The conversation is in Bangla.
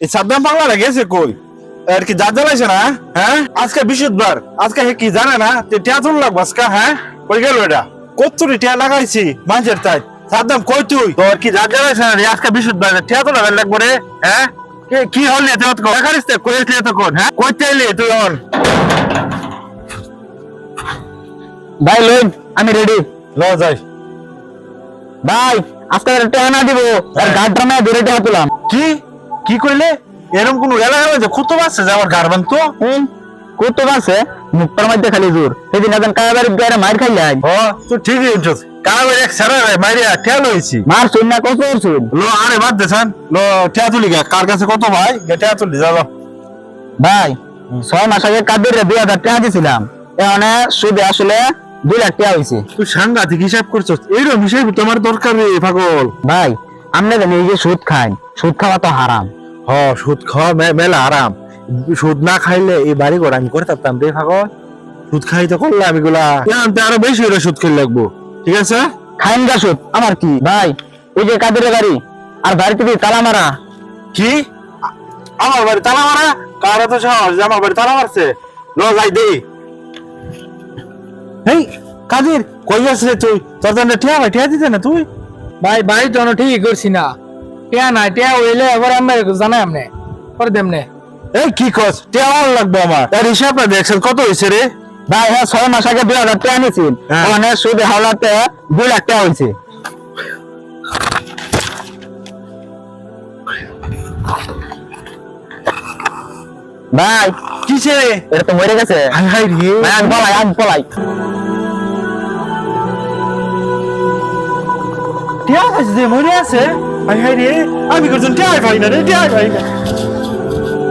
এই সাদ্দাম পাগলারা গেছে কই? আর কি যা জ্বালাইছে না হ্যাঁ? আজকে বৃহস্পতিবার আজকে হে কি জানে না যে টিয়া তুল লাগবো আজকে হ্যাঁ? কই গেল এটা? কত্তুরি টিয়া লাগাইছি মানুষের তাই। সাদ্দাম কই তুই? তোর কি যা জ্বালাইছে না আজকে বৃহস্পতিবার টিয়া তো লাগাই লাগবো রে হ্যাঁ? কি হল তুই তো? দেখারিস তো কই আসলি তো কোন হ্যাঁ? কই চাইলি তুই অন ভাই লোন আমি রেডি ল যাই। ভাই আজকে টেহা না দিব আর গাড় ড্রামে দূরে টেহা তুলাম কি? কি কইলে? এরকম কোন এলাকা আছে যে আমার গারবান তো আছে মুখটার মধ্যে খালি জোর। সেদিন একজন কাবারি গাড়ি মার খাইলে আজ ও তুই ঠিকই এক সারা রে মাইরিয়া ঠেল হইছি মার শুন না কত শুন লো আরে বাদ দেছেন লো টিয়া তুলি গে। কার কাছে কত ভাই? টিয়া তুলি যাও ভাই ছয় মাস আগে কাদের দুই হাজার টাকা দিয়েছিলাম এখানে সুদে আসলে দুই লাখ টাকা হয়েছে তুই সাংঘাতিক হিসাব করছস এইরকম হিসাব তোমার দরকার রে পাগল। ভাই আপনি জানি এই যে সুদ খাই সুদ খাওয়া তো হারাম। হ সুদ খাওয়া মেলা আরাম। সুদ না খাইলে এই বাড়ি ঘর আমি করে থাকতাম রে সুদ খাই তো করলাম এগুলা জানতে আরও বেশি করে সুদ খেলে লাগবো। ঠিক আছে? খাইন গা সুদ আমার কি? ভাই ওই যে কাদের গাড়ি আর বাড়িতে তালা মারা? কি? আমার বাড়ি তালা মারা? কার সাহস যে আমার বাড়ি তালা মারছে। ল যাই দেই এই কাদির? কই আসলে তুই? তোর জন্য টিয়া ভাই টিয়া দিতে না তুই? ভাই বাড়ি তো ঠিক করছি না। টিয়া না টিয়া হইলে এবার আমি জানাই আমনে করে দেমনে এই কি কস? টিয়া ভালো লাগবে আমার। তার হিসাবটা দেখছেন কত হয়েছে রে? ভাই হ্যাঁ ছয় মাস আগে দুই হাজার টাকা নিয়েছিল হ্যাঁ। ওখানে সুদে হাওলাতে দুই লাখ টাকা হয়েছে ভাই কিসে রে? এটা তো মরে গেছে। হাই রে। ভাই আমি পলাই আমি পলাই। টিয়া আছে যে মরে আছে? হাই হাই রে আমি করছেন টিয়া ভাই না রে টিয়া ভাই না